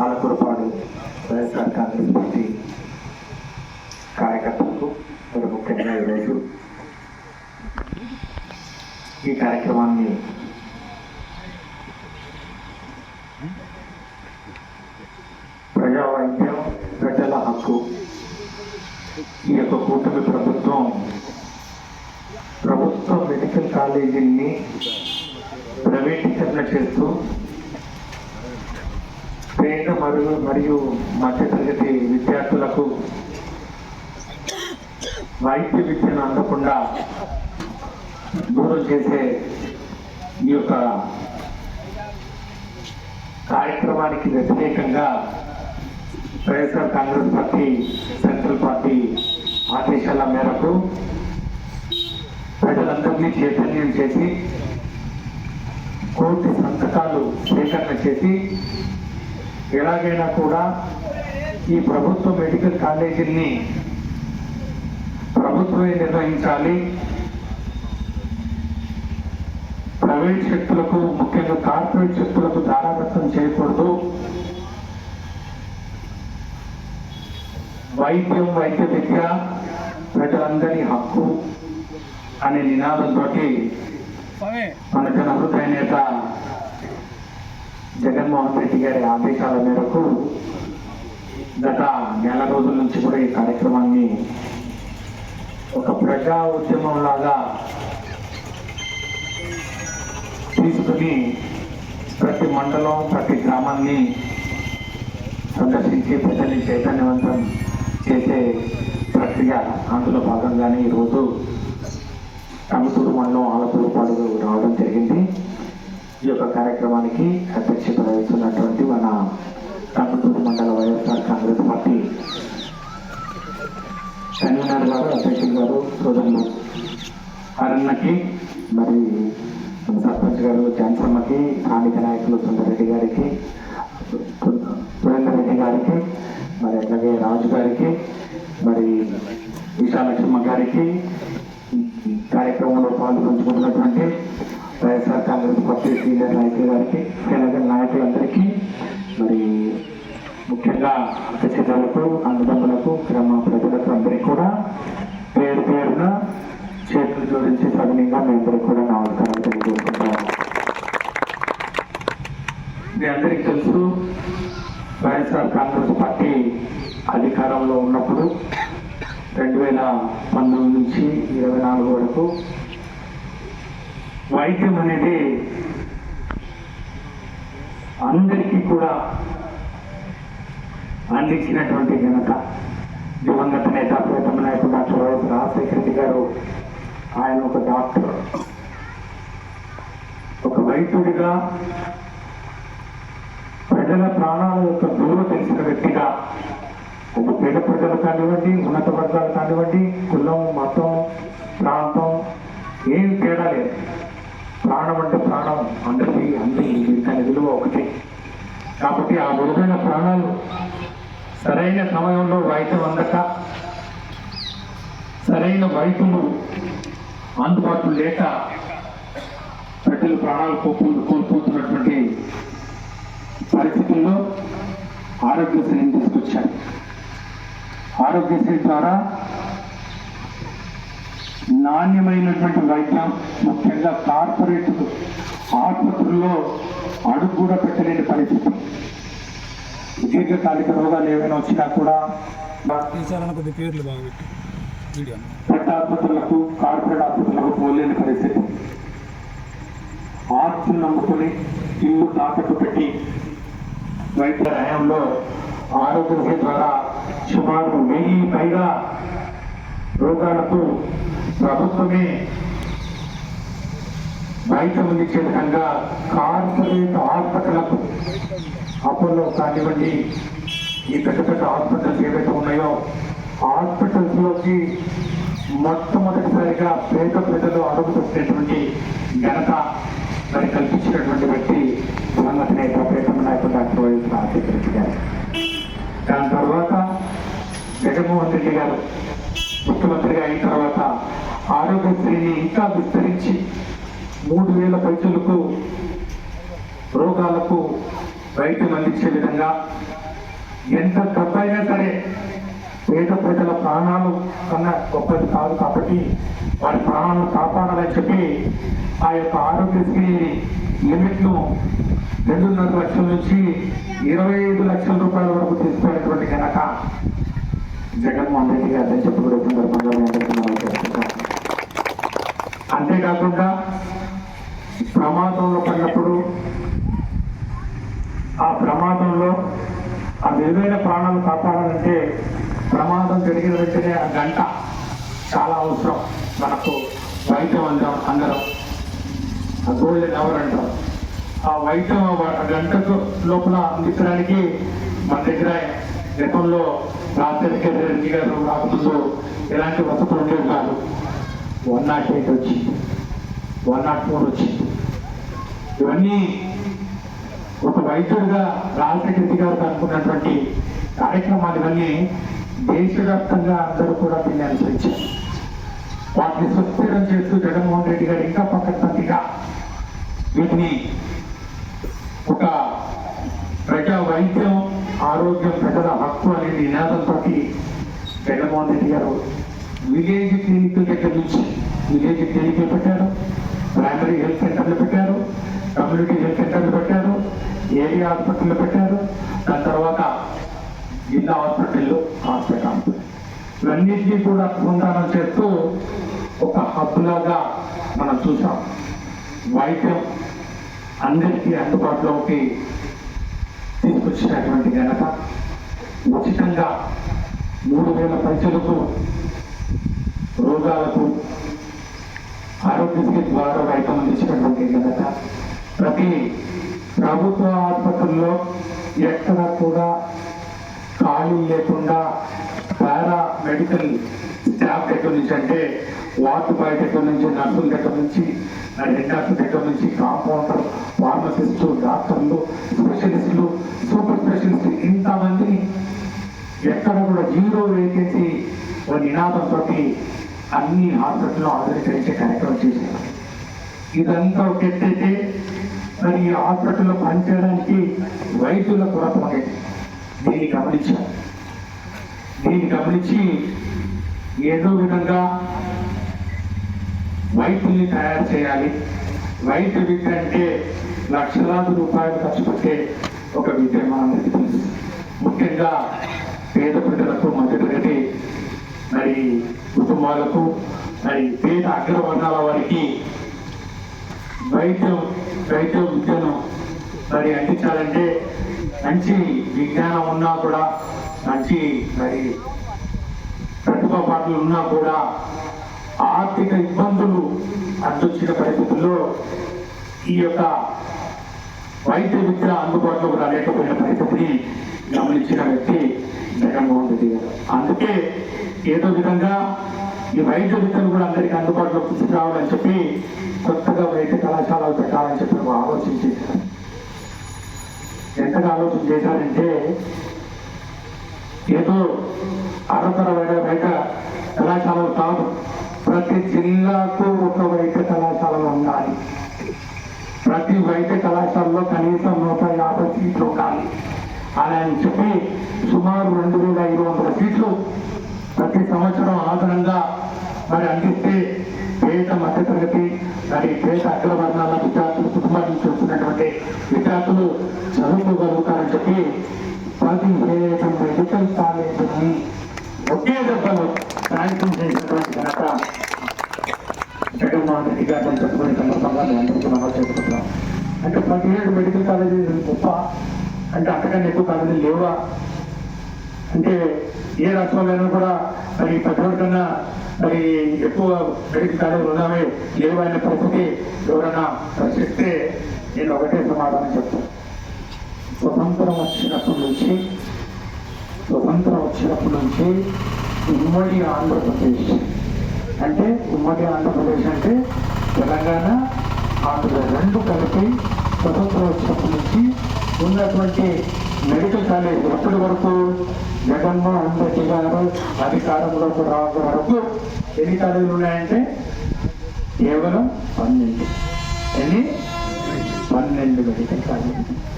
ఆలకురపాడు YSR Congress party కార్యకర్తలకు మరి ముఖ్యంగా ఈరోజు ఈ కార్యక్రమాన్ని ప్రజా ప్రజల హక్కు ఈ యొక్క కూటమి ప్రభుత్వం ప్రభుత్వ మెడికల్ కాలేజీని ప్రైవేటీకరణ చేస్తూ పేద మరియు మరియు మధ్యతరగతి విద్యార్థులకు వైద్య విద్యను అందకుండా దూరం చేసే ఈ యొక్క కార్యక్రమానికి వ్యతిరేకంగా YSR Congress party central party ఆదేశాల మేరకు ప్రజలందరినీ చైతన్యం చేసి కోటి సంతకాలు సేకరణ చేసి ఎలాగైనా కూడా ఈ ప్రభుత్వ మెడికల్ కాలేజీని ప్రభుత్వమే నిర్వహించాలి. ప్రైవేట్ శక్తులకు ముఖ్యంగా కార్పొరేట్ శక్తులకు దారాదత్తం చేయకూడదు. వైద్యం వైద్య విద్య ప్రజలందరి హక్కు అనే నినాదంతో మన జన హృదయ నేత జగన్మోహన్ రెడ్డి గారి ఆదేశాల మేరకు గత నెల రోజుల నుంచి కూడా ఈ కార్యక్రమాన్ని ఒక ప్రజా ఉద్యమం లాగా తీసుకుని ప్రతి మండలం ప్రతి గ్రామాన్ని సందర్శించి ప్రజల్ని చైతన్యవంతం చేసే ప్రక్రియ అందులో భాగంగానే ఈరోజు కార్యక్రమానికి అధ్యక్షత వహిస్తున్నటువంటి మన టంగుటూరు మండల వైఎస్ఆర్ కాంగ్రెస్ పార్టీ కన్వీనర్ గారు అధ్యక్షులు గారు సోదరులు అరుణకి మరి సర్పంచ్ గారు జాన్సమ్మకి స్థానిక నాయకులు సుందరెడ్డి గారికి సురేందర్ రెడ్డి గారికి మరి అట్లాగే రాజు గారికి మరి విశాలక్ష్మ గారికి కార్యక్రమంలో కార్యక్రమంలో పాల్గొంచుకుంటున్నటువంటి వైఎస్ఆర్ కాంగ్రెస్ పార్టీ సీనియర్ నాయకులు గారికి తెలంగాణ నాయకులందరికీ మరి ముఖ్యంగా అతిథులకు అన్నదమ్ములకు గ్రామ ప్రజలకు అందరికీ కూడా పేరు పేరున చేతులు జోడించి సవినీయంగా మీ అందరికీ కూడా నమస్కారాలు తెలియజేసుకుంటాం మీ అందరికీ తెలుసు వైఎస్ఆర్ కాంగ్రెస్ పార్టీ అధికారంలో ఉన్నప్పుడు రెండు వేల పంతొమ్మిది నుంచి ఇరవై నాలుగు వరకు వైద్యం అనేది అందరికీ కూడా అందించినటువంటి ఘనత. దివంగత నేత ప్రియతమ నాయకుడు డాక్టర్ వైఎస్ రాజశేఖర రెడ్డి గారు ఆయన ఒక డాక్టర్. ఒక వైద్యుడిగా ప్రజల ప్రాణాల యొక్క విలువ తెలిసిన వ్యక్తిగా అది పేద ప్రజలు కానివ్వండి ఉన్నత వర్గాలు కానివ్వండి కులం మతం ప్రాంతం ఏం తేడా లేదు. ప్రాణం అంటే ప్రాణం అందరికీ అన్ని దాని విలువ ఒకటి. కాబట్టి ఆ విలువైన ప్రాణాలు సరైన సమయంలో వైద్యం అందక సరైన వైద్యులు అందుబాటులో లేక ప్రజలు ప్రాణాలు కోల్పో కోల్పోతున్నటువంటి పరిస్థితుల్లో ఆరోగ్యశ్రీని తీసుకొచ్చారు. ఆరోగ్యశ్రీ ద్వారా నాణ్యమైనటువంటి వైద్యం ముఖ్యంగా కార్పొరేట్ ఆసుపత్రుల్లో అడుగు కూడా పెట్టలేని పరిస్థితి. దీర్ఘకాలిక రోగాలు ఏమైనా వచ్చినా కూడా పెద్ద ఆసుపత్రులకు కార్పొరేట్ ఆసుపత్రులకు పోలేని పరిస్థితి. ఆస్తులు నమ్ముకుని ఇల్లు తాకట్టు పెట్టి వైద్య హయాంలో ఆరోగ్యశ్రీ ద్వారా సుమారు వెయ్యి పైగా రోగాలకు ప్రభుత్వమే బయట అందించే విధంగా కార్పొరేట్ హాస్పిటల్కు అపోలో కానివ్వండి ఈ పెద్ద పెద్ద హాస్పిటల్స్ ఏవైతే ఉన్నాయో హాస్పిటల్స్లోకి మొట్టమొదటిసారిగా పేద ప్రజలు అడుగుతున్నటువంటి ఘనత మరి కల్పించినటువంటి వ్యక్తి దివంగత నేత నాయకుడు డాక్టర్ వైఎస్ రాజశేఖర రెడ్డి గారు దాని తర్వాత జగన్మోహన్ రెడ్డి గారు ముఖ్యమంత్రిగా అయిన తర్వాత ఆరోగ్యశ్రీని ఇంకా విస్తరించి మూడు వేల పైసలకు రోగాలకు రైతులు అందించే విధంగా ఎంత తప్పైనా సరే పేద ప్రజల ప్రాణాలు కన్నా గొప్పది కాదు కాబట్టి వారి ప్రాణాలను కాపాడాలని చెప్పి ఆ యొక్క ఆరోగ్యశ్రీ లిమిట్ను రెండున్నర లక్షల నుంచి ఇరవై ఐదు లక్షల రూపాయల వరకు తీసుకునేటువంటి ఘనత జగన్మోహన్ రెడ్డి గారు అని సందర్భంగా నేను అందరికీ మనం చేస్తున్నాను కాకుండా ప్రమాదంలో పడినప్పుడు ఆ ప్రమాదంలో ఆ విలువైన ప్రాణాలు కాపాడాలంటే ప్రమాదం జరిగిన వెంటనే ఆ గంట చాలా అవసరం. మనకు వైద్యం అందరం అందరం. ఆ గోల్డెన్ అవర్ అంటాం. ఆ వైద్యం గంటకు లోపల అందించడానికి మన దగ్గర గతంలో రాత్రికి రెడ్డి గారు రాకముందు ఎలాంటి వసతులు ఉండేవి కాదు. వన్ నాట్ ఎయిట్ వచ్చింది. వన్ నాట్ ఫోర్ వచ్చింది ఇవన్నీ ఒక వైద్యుడిగా రాజశేఖర రెడ్డి గారు అనుకున్నటువంటి కార్యక్రమాలు ఇవన్నీ దేశవ్యాప్తంగా అందరూ కూడా దీన్ని అనుసరించారు. వాటిని సుస్థిరం చేస్తూ జగన్మోహన్ రెడ్డి గారు ఇంకా పక్కపంతిగా వీటిని ఒక ప్రజా వైద్యం ఆరోగ్యం ప్రజల హక్కు అనే నినాదంతో జగన్మోహన్ రెడ్డి గారు విలేజ్ క్లినిక్ దగ్గర నుంచి విలేజ్ క్లినిక్ పెట్టారు. ప్రైమరీ హెల్త్ సెంటర్లు పెట్టారు కమ్యూనిటీ హెల్త్ సెంటర్లు పెట్టారు ఏరియా హాస్పిటల్ పెట్టారు. దాని తర్వాత జిల్లా హాస్పిటల్ హాస్పిటల్ ఇవన్నింటినీ కూడా అనుసంధానం చేస్తూ ఒక హబ్ లాగా మనం చూసాం వైద్యం అందరికీ అందుబాటులోకి తీసుకొచ్చినటువంటి ఘనత. ఉచితంగా మూడు వేల పైసలకు రోగాలకు ఆరోగ్యశ్రీ ద్వారా వైద్యం అందించినటువంటి ఘనత. ప్రతి ప్రభుత్వ ఆసుపత్రుల్లో ఎక్కడ కూడా ఖాళీ లేకుండా పారా మెడికల్ స్టాఫ్ దగ్గర నుంచి అంటే వార్డు బాయ్ దగ్గర నుంచి నర్సుల దగ్గర నుంచి హెడ్నర్స్ దగ్గర నుంచి కాంపౌండర్ ఫార్మసిస్టు డాక్టర్లు స్పెషలిస్టులు సూపర్ స్పెషలిస్ట్ ఇంతమందిని ఎక్కడ కూడా జీరో వేకెన్సీ ఓ నినాదంతో అన్ని హాస్పిటల్లో ఆధునీకరించే కార్యక్రమం చేశారు. ఇదంతా ఒక ఎత్తైతే మరి ఈ హాస్పిటల్లో పనిచేయడానికి వైద్యుల కొరత ఉండేది. దీన్ని గమనించాం దీన్ని గమనించి ఏదో విధంగా వైద్యుల్ని తయారు చేయాలి. వైద్య విద్య అంటే లక్షలాది రూపాయలు ఖర్చు పెట్టే ఒక విద్య మనందరికీ తెలుసు. ముఖ్యంగా పేద ప్రజలకు మధ్య కుటుంబాలకు మరి పేద అగ్రవర్ణాల వారికి వైద్యం వైద్య విద్యను మరి అందించాలంటే మంచి విజ్ఞానం ఉన్నా కూడా మంచి మరి ప్రతిభా పాటలు ఉన్నా కూడా ఆర్థిక ఇబ్బందులు అడ్డొచ్చిన పరిస్థితుల్లో ఈ యొక్క వైద్య విద్య అందుబాటులోకి రాలేకపోయిన పరిస్థితిని గమనించిన వ్యక్తి జగన్మోహన్ రెడ్డి గారు. అందుకే ఏదో విధంగా ఈ వైద్య విద్యను కూడా అందరికీ అందుబాటులో తీసుకురావాలని చెప్పి కొత్తగా వైద్య కళాశాలలు పెట్టాలని చెప్పి ఒక ఆలోచన చేశారు ఎంతగా ఆలోచన చేశారంటే ఏదో అరతర వైద్య కళాశాలలు కాదు ప్రతి జిల్లాకు ఒక వైద్య కళాశాలలు ఉండాలి. ప్రతి వైద్య కళాశాలలో కనీసం నూట యాభై సీట్లు ఉండాలి. అని అని చెప్పి సుమారు రెండు వేల ఐదు వందల సీట్లు ప్రతి సంవత్సరం ఆధారంగా మరి అందిస్తే పేద మధ్యతరగతి మరి పేద అగ్రవర్ణాల విద్యార్థులు కుటుంబాల నుంచి వస్తున్నటువంటి విద్యార్థులు చదువుకోగలుగుతారని చెప్పి పదిహేడు మెడికల్ కాలేజీని ఒకే దెబ్బలో శాంక్షన్ చేసినటువంటి ఘనత జగన్మోహన్ రెడ్డి గారు చెప్పుకునే సందర్భంగా మేము అందరికీ మనం చెప్పుకుంటున్నాం అంటే పదిహేడు మెడికల్ కాలేజీలు గొప్ప. అంటే అంతకన్నా ఎక్కువ కాలేజీలు లేవా? అంటే ఏ రాష్ట్రంలో కూడా మరి పెద్దవాడి కన్నా మరి ఎక్కువ క్రెడిట్ కాలేజీలు ఉన్నామే. లేవు పరిస్థితి ఎవరైనా ప్రశ్నిస్తే నేను ఒకటే సమాధానం చెప్తాను స్వతంత్రం వచ్చినప్పటి నుంచి స్వతంత్రం వచ్చినప్పటి నుంచి ఉమ్మడి ఆంధ్రప్రదేశ్. అంటే ఉమ్మడి ఆంధ్రప్రదేశ్ అంటే తెలంగాణ ఆంధ్రప్రదేశ్ రెండు కలిపి స్వతంత్రం వచ్చినప్పటి నుంచి ఉన్నటువంటి మెడికల్ కాలేజ్ ఎప్పటి వరకు? జగన్మోహన్ రెడ్డి గారు అధికారంలోకి రావడం వరకు ఎన్ని కాలేజీలు ఉన్నాయంటే కేవలం పన్నెండు. ఎన్ని? పన్నెండు మెడికల్ కాలేజీలు.